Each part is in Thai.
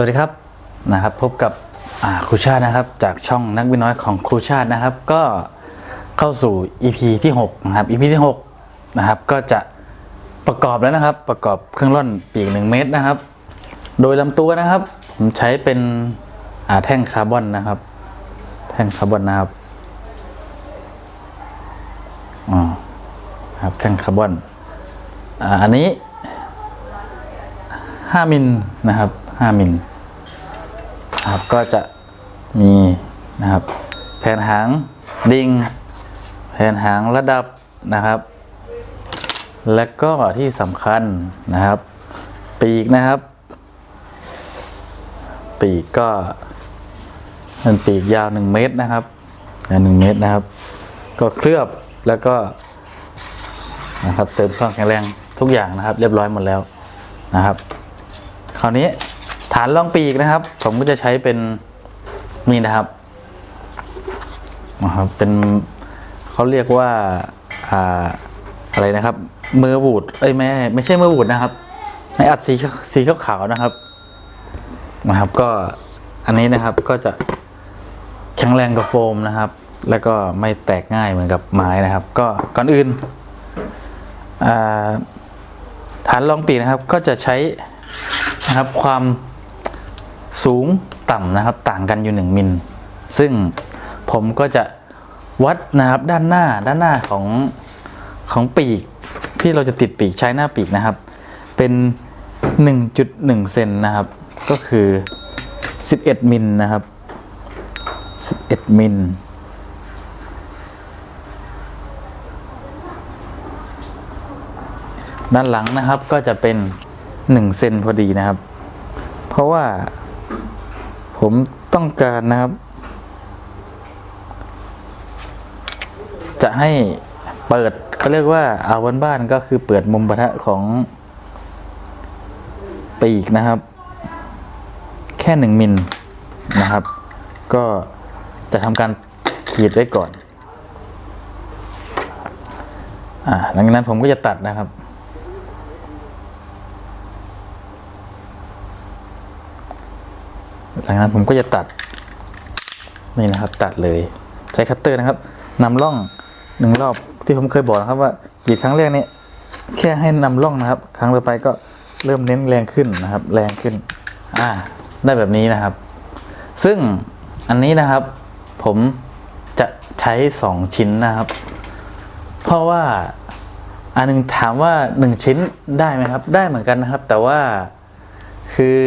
วัสดีครับนะครับ พบกับครูชาตินะครับ จากช่องนักวินน้อยของครูชาตินะครับ ก็เข้าสู่ EP ที่6นะครับ EP ที่6นะครับก็จะประกอบแล้วนะครับ ประกอบเครื่องร่อนปีก1เมตรนะครับ โดยลำตัวนะครับ ผมใช้เป็นแท่งคาร์บอนนะครับ แท่งคาร์บอนนะครับอ๋อครับแท่งคาร์บอนอ,อันนี้ 5มิลนะครับ5มิล นะครับก็จะมีนะครับแผ่นหางดิงแผ่นหางระดับนะครับ และก็ที่สำคัญนะครับ ปีกนะครับ ปีกก็เป็นปีกยาว 1 เมตรนะครับยาว1เมตรนะครับ ก็เคลือบแล้วก็นะครับเสริมความแข็งแรงทุกอย่างนะครับ เรียบร้อยหมดแล้วนะครับ คราวนี้ ฐานรองปีกนะครับ ผมก็จะใช้เป็นนี่นะครับนะครับ เป็นเขาเรียกว่าอ่าอะไรนะครับมือบูดเอ้ยไม่ไม่ใช่มือบูดนะครับในอัดสีสีขาวๆนะครับนะครับ ก็อันนี้นะครับก็จะแข็งแรงกับโฟมนะครับ แล้วก็ไม่แตกง่ายเหมือนกับไม้นะครับ ก็ก่อนอื่นฐานรองปีกนะครับก็จะใช้นะครับความ สูงต่ำนะครับต่างกันอยู่ 1 มิล ซึ่งผมก็จะวัดนะครับด้านหน้าด้านหน้าของของปีก ที่เราจะติดปีกใช้หน้าปีกนะครับ เป็น 1.1 เซนนะครับ ก็คือ 11 มิลนะครับ 11 มิลด้านหลังนะครับก็จะเป็น1เซนพอดีนะครับ เพราะว่า ผมต้องการนะครับ จะให้เปิดเขาเรียกว่าเอาวันบ้านก็คือเปิดมุมปะทะของปีกนะครับ แค่หนึ่งมิลนะครับ ก็จะทำการขีดไว้ก่อน อ่าหลังจากนั้นผมก็จะตัดนะครับ หลัง จากนั้นผมก็จะตัดนี่นะครับตัดเลยใช้คัตเตอร์นะครับนำร่องหนึ่งรอบที่ผมเคยบอกนะครับว่ากรีดครั้งแรกนี่แค่ให้นำร่องนะครับ ครั้งต่อไปก็เริ่มเน้นแรงขึ้นนะครับ แรงขึ้นอ่าได้แบบนี้นะครับ ซึ่งอันนี้นะครับ ผมจะใช้สองชิ้นนะครับ เพราะว่าอันหนึงถามว่าหนึ่งชิ้นได้ไหมครับ ได้เหมือนกันนะครับ แต่ว่าคือ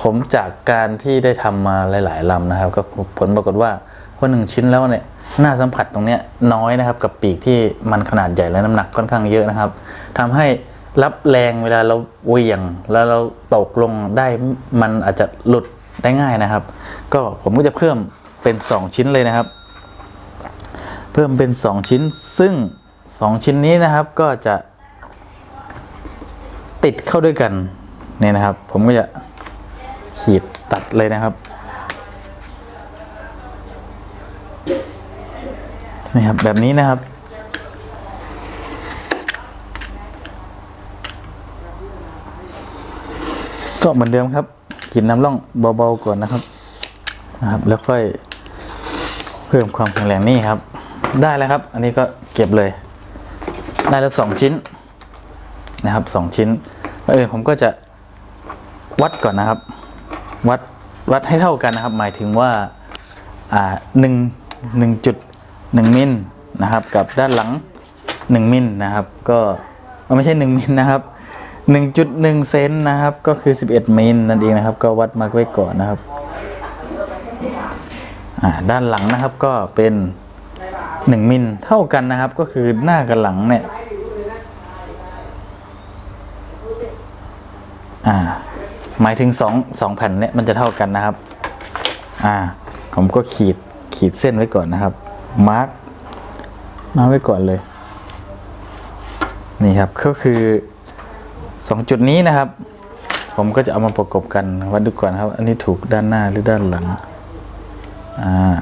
ผมจากการที่ได้ทำมาหลาย ๆลำนะครับ ก็ผลปรากฏว่าพอหนึ่งชิ้นแล้วเนี่ยหน้าสัมผัสตรงเนี้ยน้อยนะครับ กับปีกที่มันขนาดใหญ่และน้ำหนักค่อนข้างเยอะนะครับทำให้รับแรงเวลาเราเวี่ยง แล้วเราตกลงได้มันอาจจะหลุดได้ง่ายนะครับ ก็ผมก็จะเพิ่มเป็น 2 ชิ้นเลยนะครับ เพิ่มเป็น 2 ชิ้น ซึ่ง 2 ชิ้นนี้นะครับก็จะติดเข้าด้วยกันเนี่ยนะครับ ผมก็จะ ขีดตัดเลยนะครับนี่ครับ แบบนี้นะครับ ก็เหมือนเดิมครับขีดน้ำร่องเบาๆก่อนนะครับนะครับ แล้วค่อยเพิ่มความแข็งแรงนี่ครับ ได้แล้วครับ อันนี้ก็เก็บเลย ได้แล้วสองชิ้นนะครับสองชิ้นเออผมก็จะวัดก่อนนะครับ วัดวัดให้เท่ากันนะครับ หมายถึงว่าอ่าหนึ่งหนึ่งจุดหนึ่งมิลนะครับ กับด้านหลังหนึ่งมิลนะครับ ก็ไม่ใช่หนึ่งมิลนะครับหนึ่งจุดหนึ่งเซนนะครับ ก็คือสิบเอ็ดมิลนั่นเองนะครับ ก็วัดมาไว้ก่อนนะครับอ่าด้านหลังนะครับก็เป็นหนึ่งมิลเท่ากันนะครับ ก็คือหน้ากับหลังเนี่ยอ่า หมายถึงสองสองแผ่นเนี่ยมันจะเท่ากันนะครับ อ่า ผมก็ขีดขีดเส้นไว้ก่อนนะครับ มาร์กมาไว้ก่อนเลย นี่ครับก็คือสองจุดนี้นะครับ ผมก็จะเอามาประกบกันวัดดูก่อนครับ อันนี้ถูกด้านหน้าหรือด้านหลัง อ่า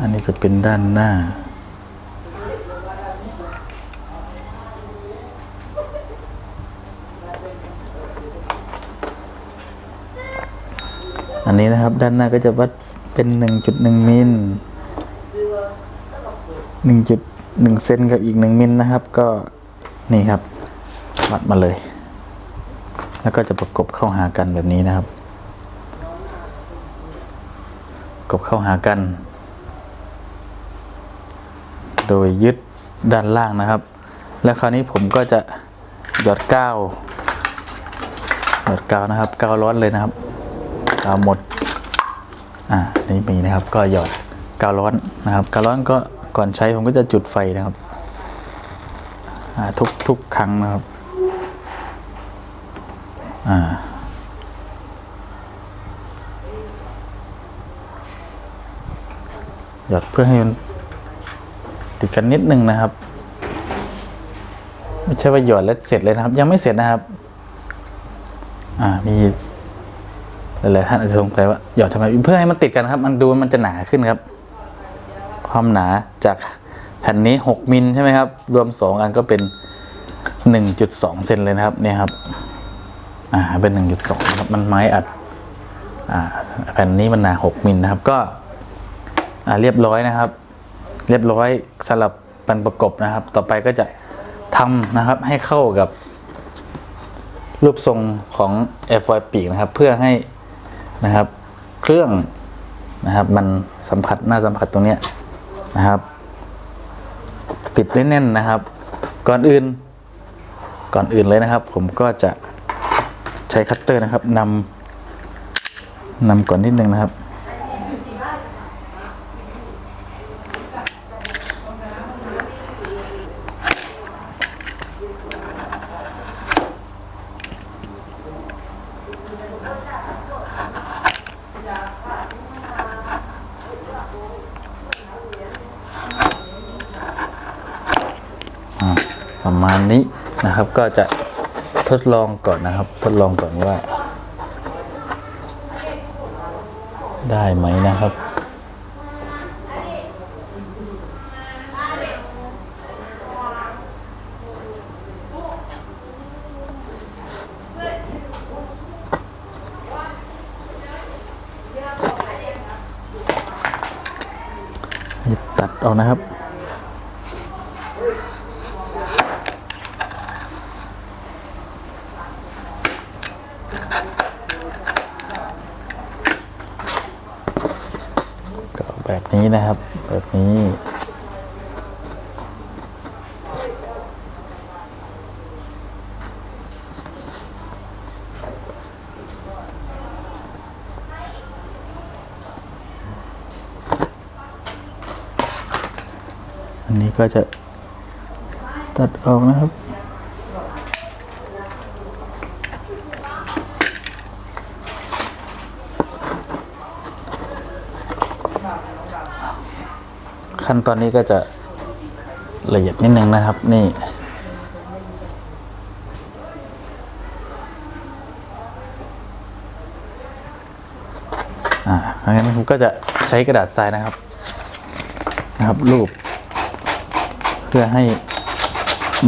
อันนี้จะเป็นด้านหน้า อันนี้นะครับด้านหน้าก็จะวัดเป็นหนึ่งจุดหนึ่งมิลหนึ่งจุดหนึ่งเซนกับอีกหนึ่งมิลนะครับ ก็นี่ครับวัดมาเลย แล้วก็จะประกบเข้าหากันแบบนี้นะครับประกบเข้าหากัน โดยยึดด้านล่างนะครับ แล้วคราวนี้ผมก็จะหยอดก้าวหยอดก้าวนะครับก้าวร้อนเลยนะครับาวหมดอ่านี่มีนะครับก็หยอดกาวร้อนนะครับกาวร้อนก็ก่อนใช้ผมก็จะจุดไฟนะครับอ่าทุกทุกครั้งนะครับอ่าหยอดเพื่อให้มันติดกันนิดนึงนะครับ ไม่ใช่ว่าหยอดแล้วเสร็จเลยนะครับ ยังไม่เสร็จนะครับ อ่ามี หลายๆท่านอาจจะสงสัยว่าหยอดทำไมเพื่อให้มันติดกันครับ มันดูมันจะหนาขึ้นครับ ความหนาจากแผ่นนี้หกมิลใช่ไหมครับ รวมสองอันก็เป็นหนึ่งจุดสองเซนเลยนะครับเนี่ยครับอ่าเป็นหนึ่งจุดสองครับมันไม้อัดอ่าแผ่นนี้มันหนาหกมิลนะครับก็อ่าเรียบร้อยนะครับ เรียบร้อยสลับปันประกบนะครับ ต่อไปก็จะทำนะครับให้เข้ากับรูปทรงของแอร์ฟอยปีกนะครับ เพื่อให้ นะครับ เครื่องนะครับ มันสัมผัสหน้าสัมผัสตรงนี้นะครับ ติดได้แน่นนะครับ ก่อนอื่น ก่อนอื่นเลยนะครับ ผมก็จะใช้คัตเตอร์นะครับนำนำก่อนนิดนึงนะครับ มาณนี้นะครับ ก็จะทดลองก่อนนะครับ ทดลองก่อนว่า ได้ไหมนะครับตัดออกนะครับ ก็แบบ นี้นะครับ แบบนี้อันนี้ก็จะตัดออกนะครับ ขั้นตอนนี้ก็จะละเอียดนิดนึงนะครับ นี่ อ่างั้นผมก็จะใช้กระดาษทรายนะครับ นะครับรูป เพื่อให้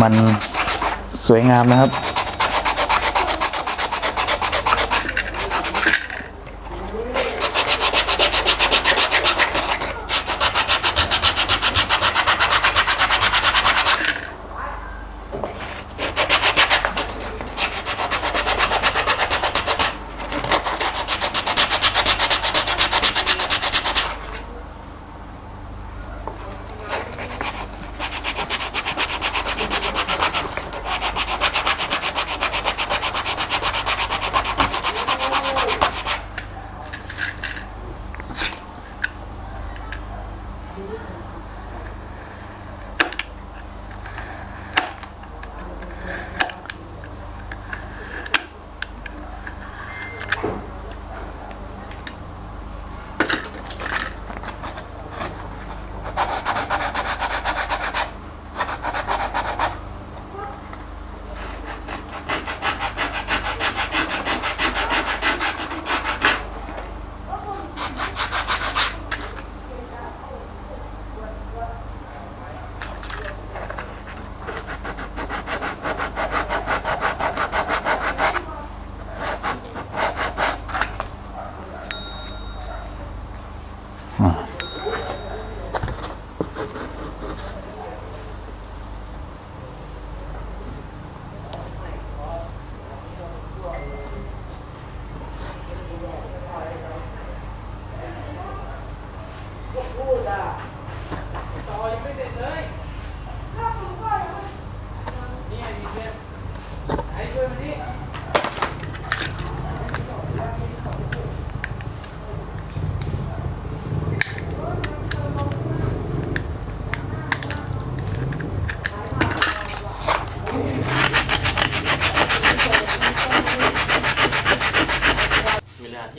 มันสวยงามนะครับ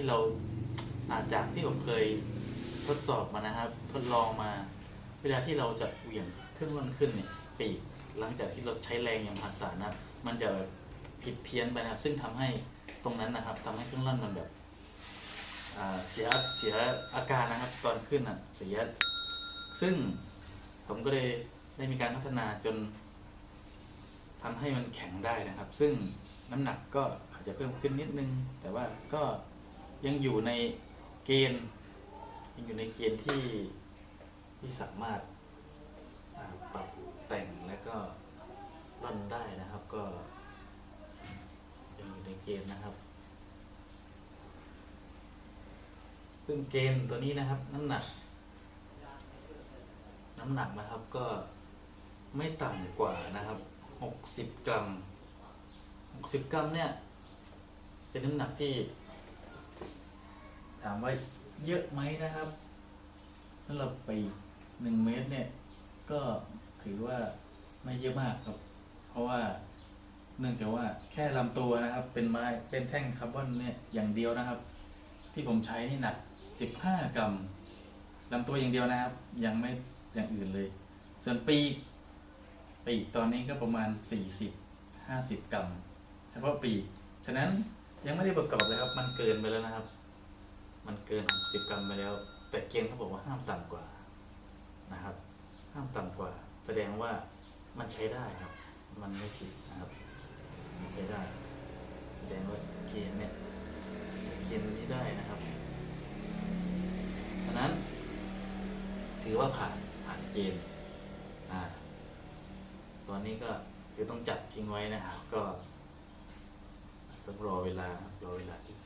ที่เราอาจากที่ผมเคยทดสอบมานะครับ ทดลองมา เวลาที่เราจะเหวี่ยงเครื่องร่อนขึ้นเนี่ยปีกหลังจากที่เราใช้แรงอย่างมหาศานะครับมันจะผิดเพี้ยนไปนะครับ ซึ่งทำให้ตรงนั้นนะครับทำให้เครื่องร่อนมันแบบเสียเสียอาการนะครับตอนขึ้นอะเสีย ซึ่งผมก็เลยได้มีการพัฒนาจนทำให้มันแข็งได้นะครับ ซึ่งน้ำหนักก็อาจจะเพิ่มขึ้นนิดนึง แต่ว่าก็ ยังอยู่ในเกณฑ์ยังอยู่ในเกณฑ์ที่ที่สามารถปรับแต่งและก็ร่อนได้นะครับก็ยังอยู่ในเกณฑ์นะครับ ซึ่งเกณฑ์ตัวนี้นะครับน้ำหนัก น้ำหนักนะครับก็ไม่ต่ำกว่านะครับ60 กรัม 60 กรัมเนี่ยเป็นน้ำหนักที่ ถามว่าเยอะไหมนะครับถ้าเราไปหนึ่งเมตรเนี่ย ก็ถือว่าไม่เยอะมากครับ เพราะว่าเนื่องจากว่าแค่ลำตัวนะครับ เป็นไม้เป็นแท่งคาร์บอนเนี่ยอย่างเดียวนะครับ ที่ผมใช้นี่หนัก 15 กรัมลำตัวอย่างเดียวนะครับ ยังไม่อย่างอื่นเลย ส่วนปีปีตอนนี้ก็ประมาณ 40 50 กรัมเฉพาะปี ฉะนั้นยังไม่ได้ประกอบเลยครับ มันเกินไปแล้วนะครับ มันเกิน 60 กรัมไปแล้ว แต่เกณฑ์เขาบอกว่าห้ามต่ำกว่านะครับ ห้ามต่ำกว่า แสดงว่ามันใช้ได้ครับ มันไม่ผิดนะครับมันใช้ได้ แสดงว่าเกณฑ์เนี่ยใช้เกณฑ์ที่ได้นะครับฉะนั้น ถือว่าผ่านผ่านเกณฑ์อ่าตอนนี้ก็คือต้องจัดทิ้งไว้นะครับ ก็ต้องรอเวลา รอเวลาอีก